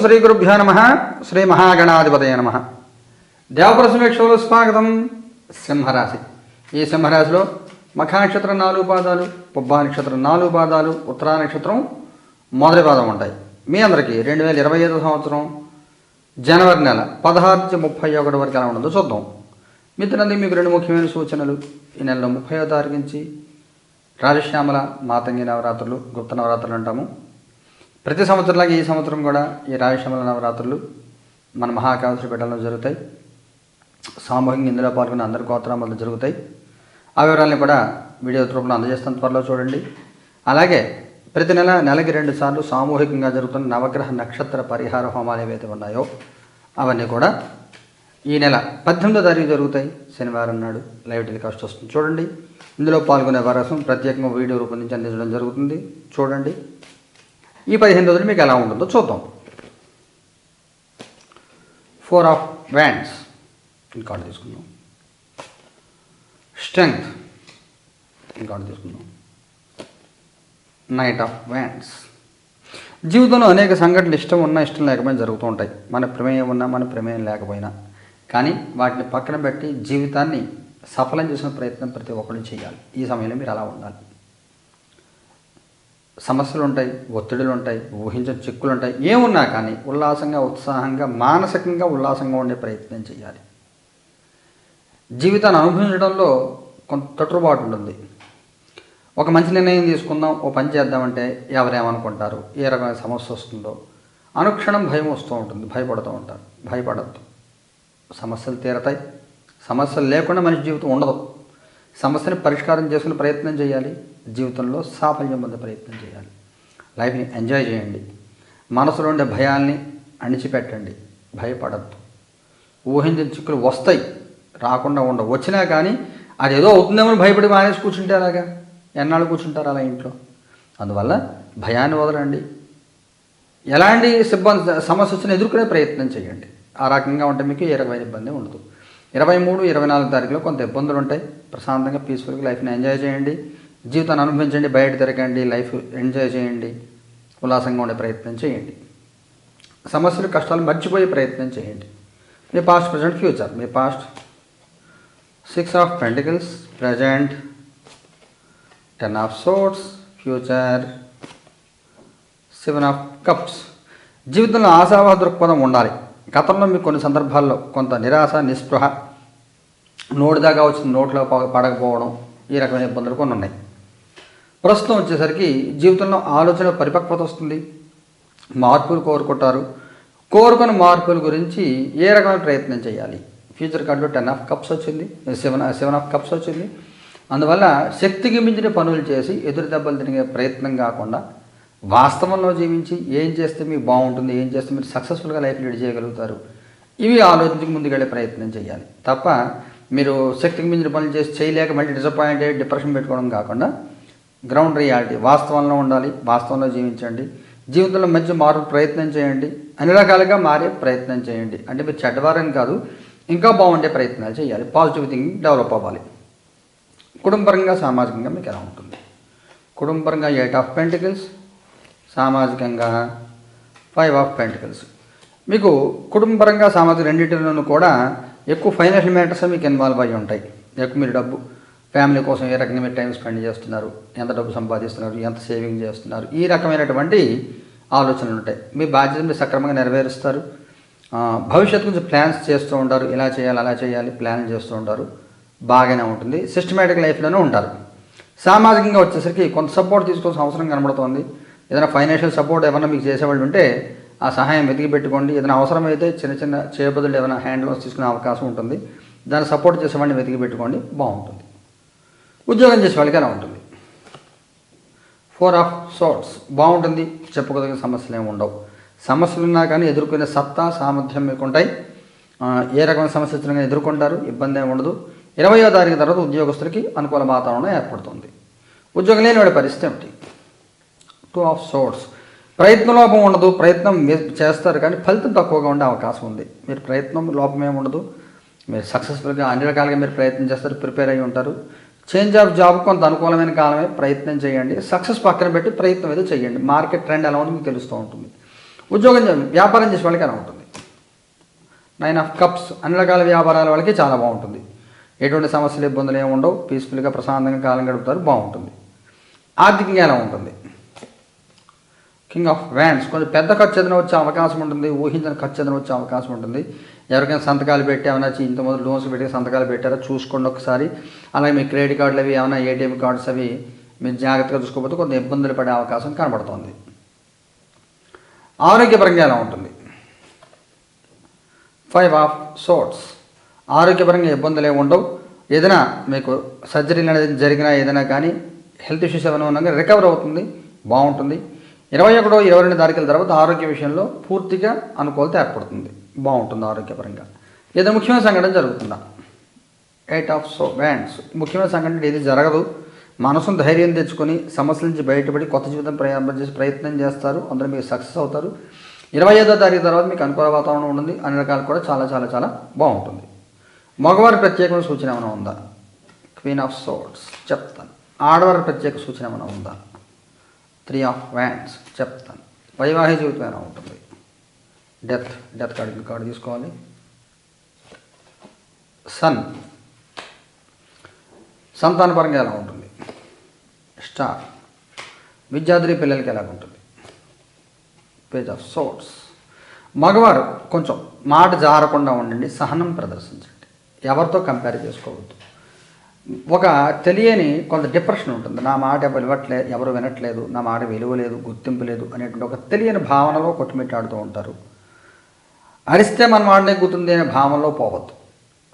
శ్రీ గురుభ్యో నమ. శ్రీ మహాగణాధిపతయ నమ. దేవపుర సమీక్షలో స్వాగతం. సింహరాశి. ఈ సింహరాశిలో మఖానక్షత్రం నాలుగు పాదాలు పుబ్బా నక్షత్రం నాలుగు పాదాలు ఉత్తరా నక్షత్రం మొదటి పాదం ఉంటాయి. మీ అందరికీ రెండు వేల ఇరవై ఐదు సంవత్సరం జనవరి నెల పదహారు నుంచి ముప్పై ఒకటి వరకు ఎలా ఉండదో చూద్దాం. మిత్రులందరికీ మీకు రెండు ముఖ్యమైన సూచనలు. ఈ నెలలో ముప్పైవ తారీఖు నుంచి రాజశ్యామల మాతంగి నవరాత్రులు గుప్త నవరాత్రులు అంటాము. ప్రతి సంవత్సరంలాగా ఈ సంవత్సరం కూడా ఈ రాజశ్యామల నవరాత్రులు మన మహాకాళేశ్వర జరుగుతాయి. సామూహికంగా ఇందులో పాల్గొన్న అందరి గోత్రామాలు జరుగుతాయి. ఆ వివరాలను కూడా వీడియో రూపంలో అందజేస్తాను త్వరలో చూడండి. అలాగే ప్రతి నెల నెలకి రెండు సార్లు సామూహికంగా జరుగుతున్న నవగ్రహ నక్షత్ర పరిహార హోమాలు ఏవైతే ఉన్నాయో అవన్నీ కూడా ఈ నెల పద్దెనిమిదో తారీఖు జరుగుతాయి. శనివారం నాడు లైవ్ టెలికాస్ట్ వస్తుంది. చూడండి. ఇందులో పాల్గొనే వారసం ప్రత్యేకంగా వీడియో రూపొందించి అందించడం జరుగుతుంది. చూడండి. ఈ పదిహేను రోజులు మీకు ఎలా ఉంటుందో చూద్దాం. ఫోర్ ఆఫ్ వ్యాండ్స్ కార్డు తీసుకుందాం. స్ట్రెంగ్త్ కార్డు తీసుకుందాం. నైట్ ఆఫ్ వ్యాండ్స్ జీవితంలో అనేక సంఘటనలు ఇష్టం ఉన్నా ఇష్టం లేకపోయినా జరుగుతూ ఉంటాయి. మన ప్రమేయం ఉన్నా మన ప్రమేయం లేకపోయినా. కానీ వాటిని పక్కన పెట్టి జీవితాన్ని సఫలం చేసిన ప్రయత్నం ప్రతి ఒక్కరు చేయాలి. ఈ సమయంలో మీరు అలా ఉండాలి. సమస్యలు ఉంటాయి ఒత్తిడులు ఉంటాయి ఊహించని చిక్కులు ఉంటాయి ఏమున్నా కానీ ఉల్లాసంగా ఉత్సాహంగా మానసికంగా ఉల్లాసంగా ఉండే ప్రయత్నం చేయాలి జీవితాన్ని అనుభవించడంలో కొంత తొట్టుబాటు ఉంటుంది ఒక మంచి నిర్ణయం తీసుకుందాం ఓ పని చేద్దామంటే ఎవరేమనుకుంటారు ఏ రకమైన సమస్య వస్తుందో. అనుక్షణం భయం వస్తూ ఉంటుంది భయపడుతూ ఉంటారు భయపడద్దు. సమస్యలు తీరతాయి. సమస్యలు లేకుండా మనిషి జీవితం ఉండదు. సమస్యని పరిష్కారం చేసుకునే ప్రయత్నం చేయాలి. జీవితంలో సాఫల్యం పొందే ప్రయత్నం చేయాలి. లైఫ్ని ఎంజాయ్ చేయండి. మనసులో ఉండే భయాల్ని అణిచిపెట్టండి. భయపడద్దు. ఊహించిన చిక్కులు వస్తాయి. రాకుండా ఉండవు వచ్చినా కానీ అది ఏదో అవుతుందేమో భయపడి మానేసి కూర్చుంటే అలాగా ఎన్నాళ్ళు కూర్చుంటారు అలా ఇంట్లో? అందువల్ల భయాన్ని వదలండి. ఎలాంటి సిబ్బంది సమస్య వచ్చినా ఎదుర్కొనే ప్రయత్నం చేయండి. ఆ రకంగా ఉంటే మీకు ఏ రకమైన ఇబ్బంది ఉండదు. ఇరవై మూడు ఇరవై నాలుగు తారీఖులో కొంత ఇబ్బందులు ఉంటాయి. ప్రశాంతంగా పీస్ఫుల్గా లైఫ్ని ఎంజాయ్ చేయండి. జీవితాన్ని అనుభవించండి బయట తిరగండి లైఫ్ ఎంజాయ్ చేయండి. ఉల్లాసంగా ఉండే ప్రయత్నం చేయండి. సమస్యలు కష్టాలు మర్చిపోయే ప్రయత్నం చేయండి. మీ past present future me past six of pentacles present ten of swords future seven of cups జీవితంలో ఆశావాద దృక్పథం ఉండాలి. గతంలో మీకు కొన్ని సందర్భాల్లో కొంత నిరాశ నిస్పృహ నోటి దాకా వచ్చిన నోట్లో ప- పడకపోవడం ఈ రకమైన ఇబ్బందులు కొన్ని ఉన్నాయి. ప్రస్తుతం వచ్చేసరికి జీవితంలో ఆలోచన పరిపక్వత వస్తుంది. మార్పులు కోరుకుంటారు. కోరుకున్న మార్పుల గురించి ఏ రకమైన ప్రయత్నం చేయాలి? ఫ్యూచర్ కార్డులో టెన్ ఆఫ్ కప్స్ వచ్చింది సెవెన్ సెవెన్ ఆఫ్ కప్స్ వచ్చింది. అందువల్ల శక్తికి మించిన పనులు చేసి ఎదురు దెబ్బలు తిరిగే ప్రయత్నం కాకుండా వాస్తవంలో జీవించి ఏం చేస్తే మీకు బాగుంటుంది ఏం చేస్తే మీరు సక్సెస్ఫుల్గా లైఫ్ లీడ్ చేయగలుగుతారు ఇవి ఆలోచించి ముందుకెళ్ళే ప్రయత్నం చేయాలి. తప్ప మీరు శక్తికి మించిన పనులు చేసి చేయలేక మళ్ళీ డిసప్పాయింట్ అయ్యి డిప్రెషన్ పెట్టుకోవడం కాకుండా గ్రౌండ్ రియాలిటీ వాస్తవంలో ఉండాలి వాస్తవంలో జీవించండి జీవితంలో మంచి మార్పు ప్రయత్నం చేయండి అన్ని రకాలుగా మారే ప్రయత్నం చేయండి. అంటే మీరు చెడ్డవారని కాదు ఇంకా బాగుండే ప్రయత్నాలు చేయాలి. పాజిటివ్ థింకింగ్ డెవలప్ అవ్వాలి. కుటుంబపరంగా సామాజికంగా మీకు ఎలా ఉంటుంది? కుటుంబపరంగా ఎయిట్ ఆఫ్ పెంటికల్స్ సామాజికంగా ఫైవ్ ఆఫ్ పెంటికల్స్. మీకు కుటుంబపరంగా సామాజిక రెండింటిలోనూ కూడా ఎక్కువ ఫైనాన్షియల్ మ్యాటర్స్ మీకు ఇన్వాల్వ్ అయ్యి ఉంటాయి. ఎక్కువ మీరు డబ్బు ఫ్యామిలీ కోసం ఏ రకంగా మీరు టైం స్పెండ్ చేస్తున్నారు ఎంత డబ్బు సంపాదిస్తున్నారు ఎంత సేవింగ్ చేస్తున్నారు ఈ రకమైనటువంటి ఆలోచనలు ఉంటాయి. మీ బాధ్యత మీరు సక్రమంగా నెరవేరుస్తారు. భవిష్యత్తు గురించి ప్లాన్స్ చేస్తూ ఉంటారు. ఇలా చేయాలి అలా చేయాలి ప్లాన్ చేస్తూ ఉంటారు. బాగానే ఉంటుంది. సిస్టమేటిక్ లైఫ్లోనే ఉంటారు. సామాజికంగా వచ్చేసరికి కొంత సపోర్ట్ తీసుకోవాల్సిన అవసరం కనబడుతోంది. ఏదైనా ఫైనాన్షియల్ సపోర్ట్ ఏమైనా మీకు చేసేవాళ్ళు ఉంటే ఆ సహాయం వెతికి పెట్టుకోండి. ఏదైనా అవసరమైతే చిన్న చిన్న చేయబదులు ఏమైనా హ్యాండ్ లోన్స్ తీసుకునే అవకాశం ఉంటుంది. దాన్ని సపోర్ట్ చేసేవాడిని వెతికి పెట్టుకోండి. బాగుంటుంది. ఉద్యోగం చేసే వాళ్ళకి ఎలా ఉంటుంది. ఫోర్ ఆఫ్ సోర్ట్స్ బాగుంటుంది. చెప్పుకోదగిన సమస్యలు ఏమి ఉండవు. సమస్యలు ఉన్నా కానీ ఎదుర్కొనే సత్తా సామర్థ్యం మీకు ఉంటాయి. ఏ రకమైన సమస్య వచ్చినా కానీ ఎదుర్కొంటారు. ఇబ్బంది ఏమి ఉండదు. ఇరవయో తారీఖు తర్వాత ఉద్యోగస్తులకి అనుకూల వాతావరణం ఏర్పడుతుంది. ఉద్యోగం లేని వాడి పరిస్థితి ఏమిటి? టూ ఆఫ్ సోర్స్ ప్రయత్న లోపం ఉండదు. ప్రయత్నం మీరు చేస్తారు కానీ ఫలితం తక్కువగా ఉండే అవకాశం ఉంది. మీరు ప్రయత్నం లోపం ఏమి ఉండదు. మీరు సక్సెస్ఫుల్గా అన్ని రకాలుగా మీరు ప్రయత్నం చేస్తారు ప్రిపేర్ అయ్యి ఉంటారు. చేంజ్ ఆఫ్ జాబ్ కొంత అనుకూలమైన కాలమే ప్రయత్నం చేయండి. సక్సెస్ పక్కన పెట్టి ప్రయత్నం ఏదో చేయండి. మార్కెట్ ట్రెండ్ ఎలా ఉంది మీకు తెలుస్తూ ఉంటుంది. ఉద్యోగం వ్యాపారం చేసే వాళ్ళకి ఎలా ఉంటుంది. నైన్ ఆఫ్ కప్స్ అన్ని రకాల వ్యాపారాల వాళ్ళకి చాలా బాగుంటుంది. ఎటువంటి సమస్యలు ఇబ్బందులు ఏమి ఉండవు. పీస్ఫుల్గా ప్రశాంతంగా కాలం గడుపుతారు. బాగుంటుంది. ఆర్థికంగా ఎలా ఉంటుంది? కింగ్ ఆఫ్ వ్యాండ్స్ కొంచెం పెద్ద ఖర్చు ఏదైనా వచ్చే అవకాశం ఉంటుంది. ఊహించిన ఖర్చు ఏదైనా వచ్చే అవకాశం ఉంటుంది. ఎవరికైనా సంతకాలు పెట్టి ఏమైనా ఇంత మొదలు లోన్స్ పెట్టి సంతకాలు పెట్టారో? చూసుకోండి ఒకసారి. అలాగే మీ క్రెడిట్ కార్డులు అవి ఏమైనా ఏటీఎం కార్డ్స్ అవి మీరు జాగ్రత్తగా చూసుకోకపోతే కొంత ఇబ్బందులు పడే అవకాశం కనబడుతుంది. ఆరోగ్యపరంగా ఎలా ఉంటుంది? ఫైవ్ ఆఫ్ సోట్స్ ఆరోగ్యపరంగా ఇబ్బందులు ఏమి ఉండవు. ఏదైనా మీకు సర్జరీలు అనేది జరిగినా ఏదైనా కానీ హెల్త్ ఇష్యూస్ ఏమైనా ఉన్నా కానీ రికవర్ అవుతుంది. బాగుంటుంది. ఇరవై ఒకటో ఇరవై రెండు తారీఖుల తర్వాత ఆరోగ్య విషయంలో పూర్తిగా అనుకూలత ఏర్పడుతుంది. బాగుంటుంది ఆరోగ్యపరంగా. లేదా ముఖ్యమైన సంఘటన జరుగుతుందా? ఎయిట్ ఆఫ్ సో బ్యాండ్స్ ముఖ్యమైన సంఘటన ఏది జరగదు. మనసును ధైర్యం తెచ్చుకొని సమస్యల నుంచి బయటపడి కొత్త జీవితం ప్రయాణం చేసి ప్రయత్నం చేస్తారు. అందరూ మీరు సక్సెస్ అవుతారు. ఇరవై ఐదో తారీఖు తర్వాత మీకు అనుకూల వాతావరణం ఉంటుంది అన్ని రకాలు కూడా చాలా చాలా చాలా బాగుంటుంది. మగవారి ప్రత్యేకమైన సూచన ఏమైనా ఉందా? క్వీన్ ఆఫ్ సోట్స్ చెప్తాను. ఆడవారి ప్రత్యేక సూచన ఏమైనా ఉందా? త్రీ ఆఫ్ వ్యాండ్స్ చెప్తాను. వైవాహిక జీవితం ఎలా ఉంటుంది? డెత్ డెత్ కార్డు కార్డు తీసుకోవాలి. సన్ సంతానపరంగా ఎలా ఉంటుంది? స్టార్ విద్యార్థి పిల్లలకి ఎలా ఉంటుంది? పేజ్ ఆఫ్ సోట్స్ మగవారు కొంచెం మాట జారకుండా ఉండండి సహనం ప్రదర్శించండి. ఎవరితో కంపేర్ చేసుకోవద్దు. ఒక తెలియని కొంత డిప్రెషన్ ఉంటుంది. నా మాట ఎవరు ఎవరు వినట్లేదు నా మాట విలువ లేదు గుర్తింపు లేదు అనేటువంటి ఒక తెలియని భావనలో కొట్టుమిట్టాడుతూ ఉంటారు. అరిస్తే మన మాట గుర్తుంది అనే భావనలో పోవద్దు.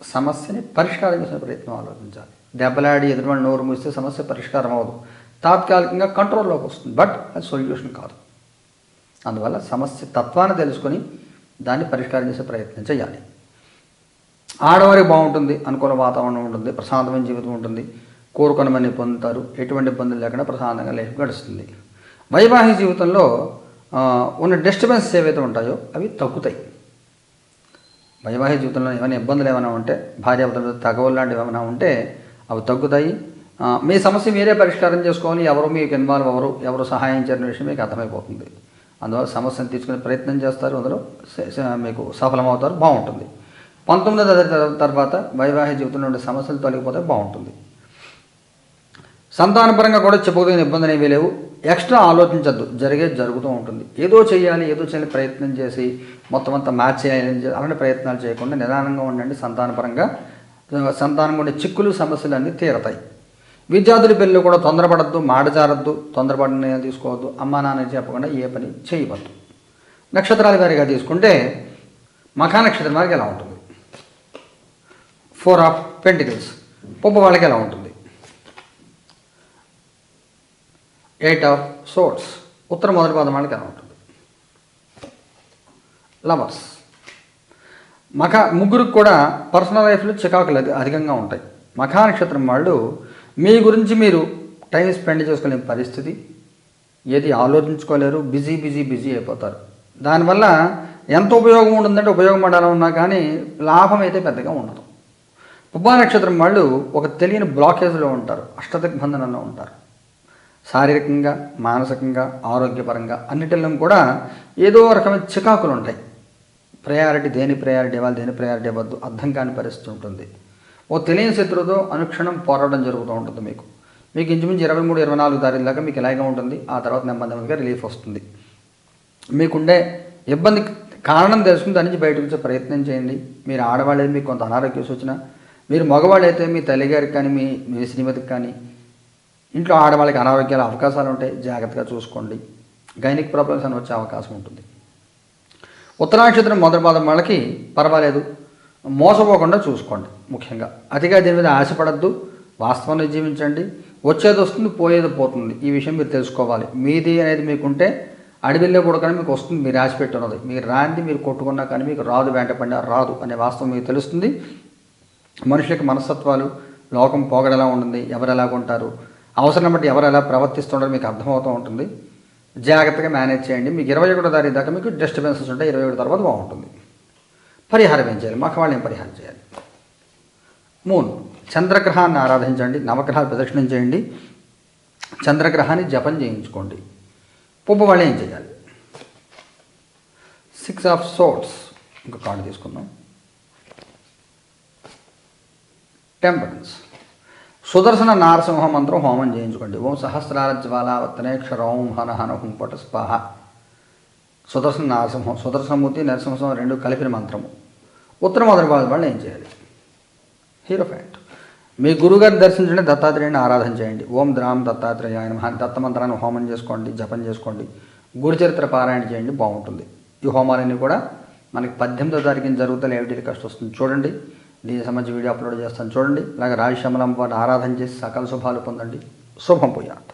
సమస్యని పరిష్కారం చేసే ప్రయత్నం ఆలోచించాలి. దెబ్బలాడి ఎదురువాడి నోరు మూస్తే సమస్య పరిష్కారం అవ్వదు. తాత్కాలికంగా కంట్రోల్లోకి వస్తుంది. బట్ అది సొల్యూషన్ కాదు. అందువల్ల సమస్య తత్వాన్ని తెలుసుకొని దాన్ని పరిష్కారం చేసే ప్రయత్నం చేయాలి. ఆడవారికి బాగుంటుంది అనుకూల వాతావరణం ఉంటుంది ప్రశాంతమైన జీవితం ఉంటుంది. కోరుకునమని పొందుతారు. ఎటువంటి ఇబ్బందులు లేకుండా ప్రశాంతంగా లైఫ్ గడుస్తుంది. వైవాహిక జీవితంలో ఉన్న డిస్టర్బెన్సెస్ ఏవైతే ఉంటాయో అవి తగ్గుతాయి. వైవాహిక జీవితంలో ఏమైనా ఇబ్బందులు ఏమైనా ఉంటే భార్యాభర్తలు తగవలు లాంటివి ఏమైనా ఉంటే అవి తగ్గుతాయి. మీ సమస్య మీరే పరిష్కారం చేసుకోవాలి. ఎవరు మీకు ఇన్వాల్వ్ ఎవరు ఎవరు సహాయం చేయని విషయం మీకు అర్థమైపోతుంది. అందువల్ల సమస్యను తీసుకునే ప్రయత్నం చేస్తారు. అందులో మీకు సఫలమవుతారు బాగుంటుంది. పంతొమ్మిదో తరగతి తర్వాత వైవాహిక జీవితంలో ఉండే సమస్యలు తొలగిపోతే బాగుంటుంది. సంతానపరంగా కూడా చెప్పుకోదగిన ఇబ్బందులు ఏమీ లేవు. ఎక్స్ట్రా ఆలోచించద్దు. జరిగే జరుగుతూ ఉంటుంది. ఏదో చేయాలి ఏదో చేయాలి ప్రయత్నం చేసి మొత్తం అంతా మ్యాచ్ చేయాలని అలాంటి ప్రయత్నాలు చేయకుండా నిదానంగా ఉండండి. సంతానపరంగా సంతానంగా ఉండే చిక్కులు సమస్యలు అన్నీ తీరతాయి. విద్యార్థుల పెళ్ళి కూడా తొందరపడద్దు మాట జారద్దు నిర్ణయం తీసుకోవద్దు. అమ్మా నాన్న చెప్పకుండా ఏ పని చేయవద్దు. నక్షత్రాల వారిగా తీసుకుంటే మఖా నక్షత్రం వారికి ఎలా ఉంటుంది? Four of pentacles. పొప్ప వాళ్ళకి ఎలా ఉంటుంది? ఎయిట్ ఆఫ్ సోట్స్ ఉత్తర మొదటి పాదం వాళ్ళకి ఎలా ఉంటుంది? లవర్స్. మఖ ముగ్గురికి కూడా పర్సనల్ లైఫ్లో చికాకులు అధికంగా ఉంటాయి. మఖా నక్షత్రం వాళ్ళు మీ గురించి మీరు టైం స్పెండ్ చేసుకోలేని పరిస్థితి. ఏది ఆలోచించుకోలేరు. బిజీ బిజీ బిజీ అయిపోతారు. దానివల్ల ఎంత ఉపయోగం ఉంటుందంటే ఉపయోగపడాలన్నా కానీ లాభం అయితే పెద్దగా ఉండదు. నక్షత్రం వాళ్ళు ఒక తెలియని బ్లాకేజ్లో ఉంటారు. అష్టదిగ్బంధనంలో ఉంటారు. శారీరకంగా మానసికంగా ఆరోగ్యపరంగా అన్నిటిలో కూడా ఏదో రకమైన చికాకులు ఉంటాయి. ప్రయారిటీ దేని ప్రయారిటీ ఇవ్వాలి దేని ప్రయారిటీ ఇవ్వద్దు అర్థం కాని పరిస్థితి ఉంటుంది. ఓ తెలియని శత్రువుతో అనుక్షణం పోరాటం జరుగుతూ ఉంటుంది మీకు. మీకు ఇంచుమించు ఇరవై మూడు ఇరవై నాలుగు తారీఖు దాకా మీకు ఇలాగే ఉంటుంది ఆ తర్వాత నెమ్మది నెమ్మదిగా రిలీఫ్ వస్తుంది. మీకుండే ఇబ్బంది కారణం తెలుసుకుని దాని నుంచి బయటకు వచ్చే ప్రయత్నం చేయండి. మీరు ఆడవాళ్ళైతే మీకు కొంత అనారోగ్య సూచన మీరు మగవాళ్ళైతే మీ తల్లిగారికి కానీ మీ మీ శ్రీమతికి కానీ ఇంట్లో ఆడవాళ్ళకి అనారోగ్యాల అవకాశాలు ఉంటాయి జాగ్రత్తగా చూసుకోండి. గైనిక్ ప్రాబ్లమ్స్ అని వచ్చే అవకాశం ఉంటుంది. ఉత్తరాక్షత్రం మొదటి పాదం వాళ్ళకి పర్వాలేదు. మోసపోకుండా చూసుకోండి ముఖ్యంగా. అతిగా దీని మీద ఆశపడద్దు. వాస్తవాన్ని జీవించండి. వచ్చేది వస్తుంది పోయేది పోతుంది. ఈ విషయం మీరు తెలుసుకోవాలి. మీది అనేది మీకుంటే అడవిలో కూడా కానీ మీకు వస్తుంది మీరు ఆశ పెట్టి ఉన్నది. మీరు రాంది మీరు కొట్టుకున్నా కానీ మీకు రాదు వెంటపడినా రాదు అనే వాస్తవం మీకు తెలుస్తుంది. మనుషులకి మనస్తత్వాలు లోకం పోగడలా ఉంటుంది ఎవరు ఎలా ఉంటారు? అవసరం బట్టి ఎవరు ఎలా ప్రవర్తిస్తుంటారో మీకు అర్థమవుతూ ఉంటుంది. జాగ్రత్తగా మేనేజ్ చేయండి. మీకు ఇరవై ఒకటో తారీఖు దాకా మీకు డిస్టర్బెన్సెస్ ఉంటాయి ఇరవై ఒకటి తర్వాత బాగుంటుంది. పరిహారం ఏం చేయాలి? మాకు వాళ్ళు ఏం పరిహారం చేయాలి? మూన్ చంద్రగ్రహాన్ని ఆరాధించండి నవగ్రహాలు ప్రదక్షిణం చేయండి చంద్రగ్రహాన్ని జపం చేయించుకోండి. పుబ్బ వాళ్ళు ఏం చేయాలి? సిక్స్ ఆఫ్ సోట్స్ ఇంకో కార్డు తీసుకుందాం. టెంపరెన్స్ సుదర్శన నారసింహ మంత్రం హోమం చేయించుకోండి. ఓం సహస్రార జ్వాలావర్తనే క్షరౌం హన హన హుం పట స్పాహ సుదర్శన నారసింహం సుదర్శనమూర్తి నరసింహం రెండు కలిపిన మంత్రము. ఉత్తర మొదటి భాగం వాళ్ళు ఏం చేయాలి? హీరో ఫ్యాక్ట్ మీ గురుగారిని దర్శించండి దత్తాత్రేయుని ఆరాధన చేయండి. ఓం ద్రామ్ దత్తాత్రేయ ఆయన దత్త మంత్రాన్ని హోమం చేసుకోండి జపం చేసుకోండి. గురు చరిత్ర పారాయణ చేయండి బాగుంటుంది. ఈ హోమాలన్నీ కూడా మనకి పద్దెనిమిదో తారీఖున జరుగుతా ఏమిటి కష్టం వస్తుంది. చూడండి. దీనికి సంబంధించి వీడియో అప్లోడ్ చేస్తాను. చూడండి. అలాగే రాజశ్యామలం వారిని ఆరాధన చేసి సకల శుభాలు పొందండి. శుభం పోయాట్